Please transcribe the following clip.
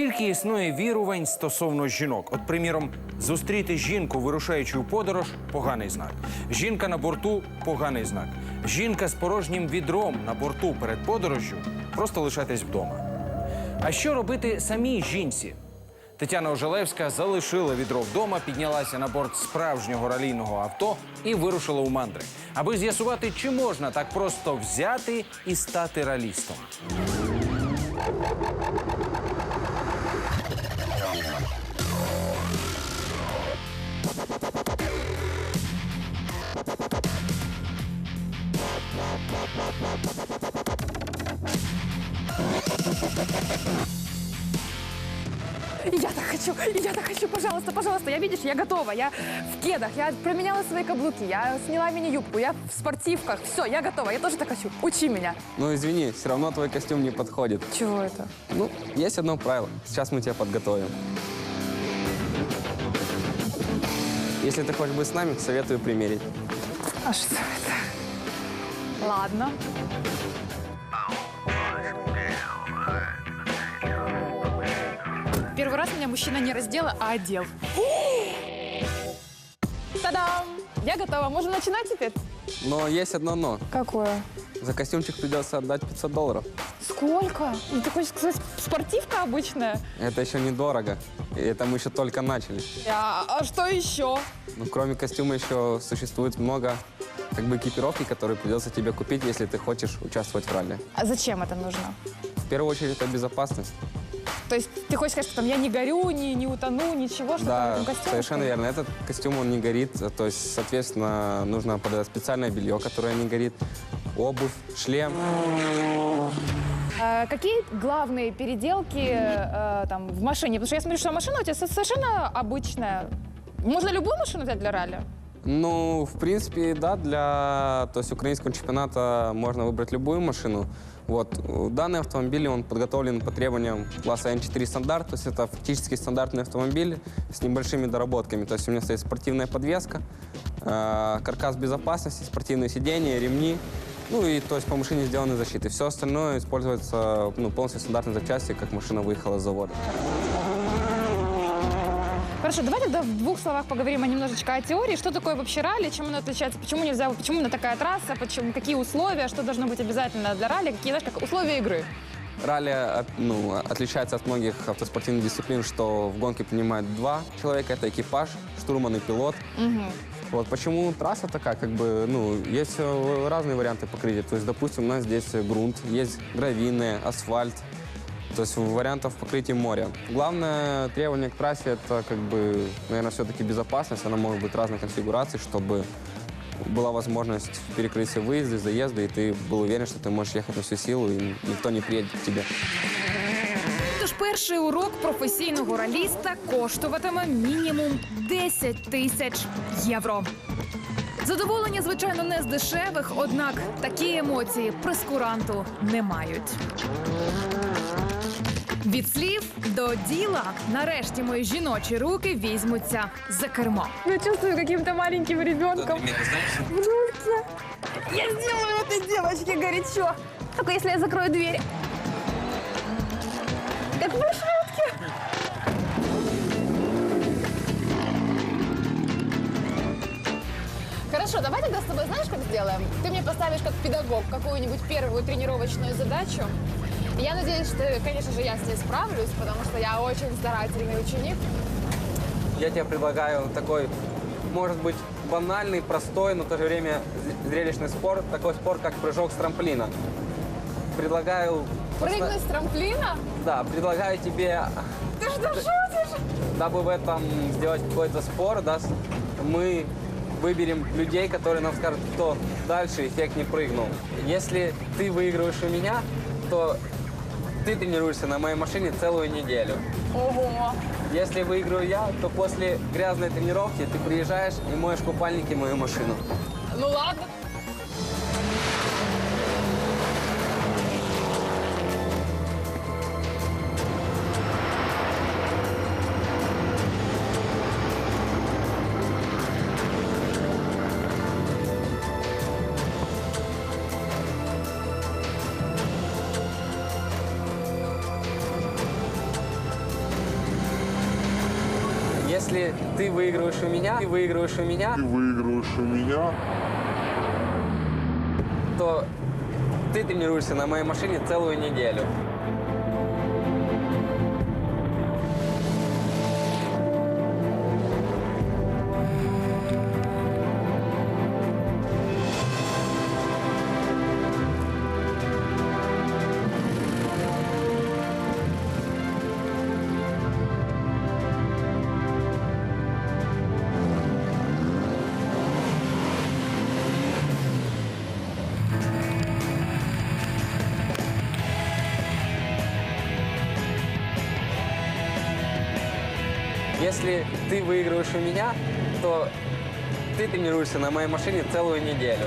Скільки існує вірувань стосовно жінок? От, приміром, зустріти жінку, вирушаючи у подорож поганий знак. Жінка на борту поганий знак. Жінка з порожнім відром на борту перед подорожжю просто лишайтесь вдома. А що робити самій жінці? Тетяна Ожелевська залишила відро вдома, піднялася на борт справжнього ралійного авто і вирушила у мандри, аби з'ясувати, чи можна так просто взяти і стати ралістом. И Я так хочу, и я так хочу, пожалуйста, пожалуйста. Я, видишь, я готова. Я в кедах, я променяла свои каблуки, я сняла мини-юбку, я в спортивках. Все, я готова, я тоже так хочу. Учи меня. Ну, извини, все равно твой костюм не подходит. Чего это? Ну, есть одно правило. Сейчас мы тебя подготовим. Если ты хочешь быть с нами, советую примерить. А что это? Ладно. Первый раз меня мужчина не раздела, а одел. Та-дам! Я готова. Можем начинать теперь? Но есть одно но. Какое? За костюмчик придется отдать 500 долларов. Сколько? Ну, ты хочешь сказать, спортивка обычная? Это еще недорого. И это мы еще только начали. А, а что еще? Ну, кроме костюма еще существует много как бы экипировки, которые придется тебе купить, если ты хочешь участвовать в ралли. А зачем это нужно? В первую очередь это безопасность. То есть ты хочешь сказать, что там я не горю, не, не утону, ничего, что там Да, этом костюме? совершенно верно. Этот костюм, он не горит. То есть, соответственно, нужно подать специальное белье, которое не горит, обувь, шлем. А какие главные переделки э, там в машине? Потому что я смотрю, что машина у тебя со- совершенно обычная. Можно любую машину взять для ралли? Ну, в принципе, да, для то есть, украинского чемпионата можно выбрать любую машину. Вот. Данный автомобиль, он подготовлен по требованиям класса N4 стандарт, то есть это фактически стандартный автомобиль с небольшими доработками. То есть у меня стоит спортивная подвеска, э, каркас безопасности, спортивные сиденья, ремни. Ну и то есть по машине сделаны защиты. Все остальное используется ну, полностью стандартной запчасти, как машина выехала с завода. Хорошо, давай тогда в двух словах поговорим о немножечко о теории. Что такое вообще ралли, чем оно отличается, почему нельзя, почему именно такая трасса, почему, какие условия, что должно быть обязательно для ралли, какие, знаешь, как условия игры. Ралли ну, отличается от многих автоспортивных дисциплин, что в гонке принимают два человека, это экипаж, штурман и пилот. Вот почему трасса такая, как бы, ну, есть э, разные варианты покрытия. То есть, допустим, у нас здесь грунт, есть гравийный, асфальт, то есть вариантов покрытия моря. Главное требование к трассе это, как бы, наверное, все-таки безопасность. Она может быть разной конфигурации, чтобы была возможность перекрыть все выезды, заезды, и ты был уверен, что ты можешь ехать на всю силу, и никто не приедет к тебе. Тож перший урок професійного раліста коштуватиме мінімум 10 тисяч євро. Задоволення, звичайно, не з дешевих, однак такі емоції прескуранту не мають. Від слів до діла нарешті мої жіночі руки візьмуться за кермо. Ну, чувствую каким-то маленьким ребенком. В рульке. Я сделаю этой девочке горячо. Только если я закрою дверь. Как в маршрутке. Хорошо, давай тогда с тобой знаешь, как сделаем? Ты мне поставишь как педагог какую-нибудь первую тренировочную задачу. я надеюсь, что, конечно же, я с ней справлюсь, потому что я очень старательный ученик. Я тебе предлагаю такой, может быть, банальный, простой, но в то же время зрелищный спорт, такой спорт, как прыжок с трамплина. Предлагаю... Прыгнуть с трамплина? Да, предлагаю тебе, Ты что, шутишь? дабы в этом сделать какой-то спор, да, мы выберем людей, которые нам скажут, кто дальше эффект не прыгнул. Если ты выигрываешь у меня, то ты тренируешься на моей машине целую неделю. Ого. Если выиграю я, то после грязной тренировки ты приезжаешь и моешь купальники мою машину. Ну ладно. Если ты выигрываешь у меня, ты выигрываешь у меня, Ты выигрываешь у меня, то ты тренируешься на моей машине целую неделю. Если ты выигрываешь у меня, то ты тренируешься на моей машине целую неделю.